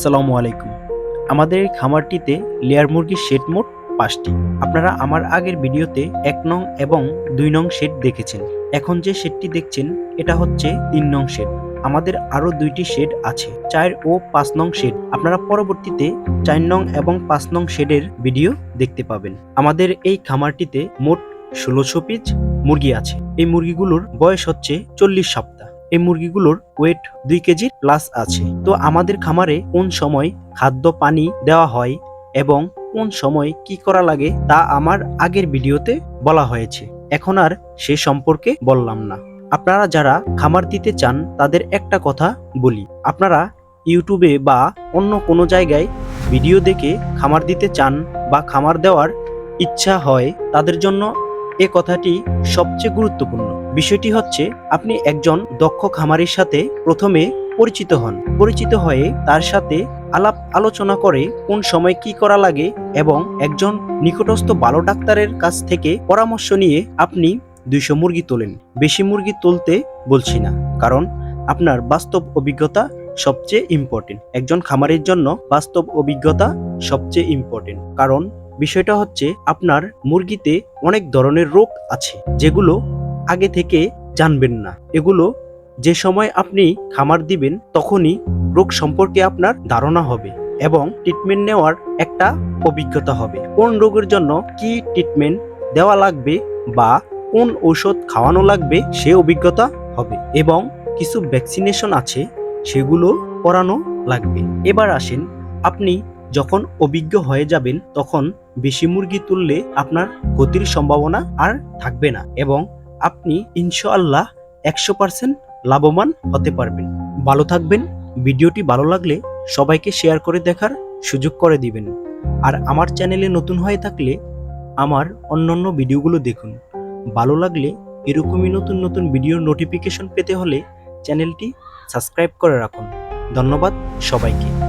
আসসালামু আলাইকুম। আমাদের এই খামারটিতে লেয়ার মুরগির শেড মোট পাঁচটি। আপনারা আমার আগের ভিডিওতে এক নং এবং দুই নং শেড দেখেছেন। এখন যে শেডটি দেখছেন, এটা হচ্ছে তিন নং শেড। আমাদের আরও দুইটি শেড আছে, চার ও পাঁচ নং শেড। আপনারা পরবর্তীতে চার নং এবং পাঁচ নং শেডের ভিডিও দেখতে পাবেন। আমাদের এই খামারটিতে মোট ষোলোশো পিস মুরগি আছে। এই মুরগিগুলোর বয়স হচ্ছে চল্লিশ সপ্তাহ। এই মুরগিগুলোর ওয়েট দুই কেজি প্লাস আছে। তো আমাদের খামারে কোন সময় খাদ্য পানি দেওয়া হয় এবং কোন সময় কি করা লাগে তা আমার আগের ভিডিওতে বলা হয়েছে। এখন আর সে সম্পর্কে বললাম না। আপনারা যারা খামার দিতে চান, তাদের একটা কথা বলি। আপনারা ইউটিউবে বা অন্য কোনো জায়গায় ভিডিও দেখে খামার দিতে চান বা খামার দেওয়ার ইচ্ছা হয়, তাদের জন্য এ কথাটি সবচেয়ে গুরুত্বপূর্ণ। বিষয়টি হচ্ছে, আপনি একজন দক্ষ খামারের সাথে প্রথমে পরিচিত হন। পরিচিত হয়ে তার সাথে আলাপ আলোচনা করে কোন সময় কি করা লাগে এবং একজন নিকটস্থ ভালো ডাক্তারের কাছ থেকে পরামর্শ নিয়ে আপনি দুইশো মুরগি তোলেন। বেশি মুরগি তুলতে বলছি না, কারণ আপনার বাস্তব অভিজ্ঞতা সবচেয়ে ইম্পর্টেন্ট একজন খামারের জন্য বাস্তব অভিজ্ঞতা সবচেয়ে ইম্পর্টেন্ট কারণ বিষয়টা হচ্ছে, আপনার মুরগিতে অনেক ধরনের রোগ আছে, যেগুলো আগে থেকে জানবেন না। এগুলো যে সময় আপনি খামার দিবেন, তখনই রোগ সম্পর্কে আপনার ধারণা হবে এবং ট্রিটমেন্ট নেওয়ার একটা অভিজ্ঞতা হবে। কোন রোগের জন্য কি ট্রিটমেন্ট দেওয়া লাগবে বা কোন ঔষধ খাওয়ানো লাগবে, সে অভিজ্ঞতা হবে এবং কিছু ভ্যাকসিনেশন আছে, সেগুলো করানো লাগবে। এবার আসেন, আপনি যখন অভিজ্ঞ হয়ে যাবেন, তখন বেশি মুরগি তুললে আপনার ক্ষতির সম্ভাবনা আর থাকবে না এবং আপনি ইনশাআল্লাহ একশো পার্সেন্ট লাভবান হতে পারবেন। ভালো থাকবেন, ভিডিওটি ভালো লাগলে সবাইকে শেয়ার করে দেখার সুযোগ করে দিবেন। আর আমার চ্যানেলে নতুন হয়ে থাকলে আমার অন্যান্য ভিডিওগুলো দেখুন। ভালো লাগলে এরকমই নতুন নতুন ভিডিওর নোটিফিকেশন পেতে হলে চ্যানেলটি সাবস্ক্রাইব করে রাখুন। ধন্যবাদ সবাইকে।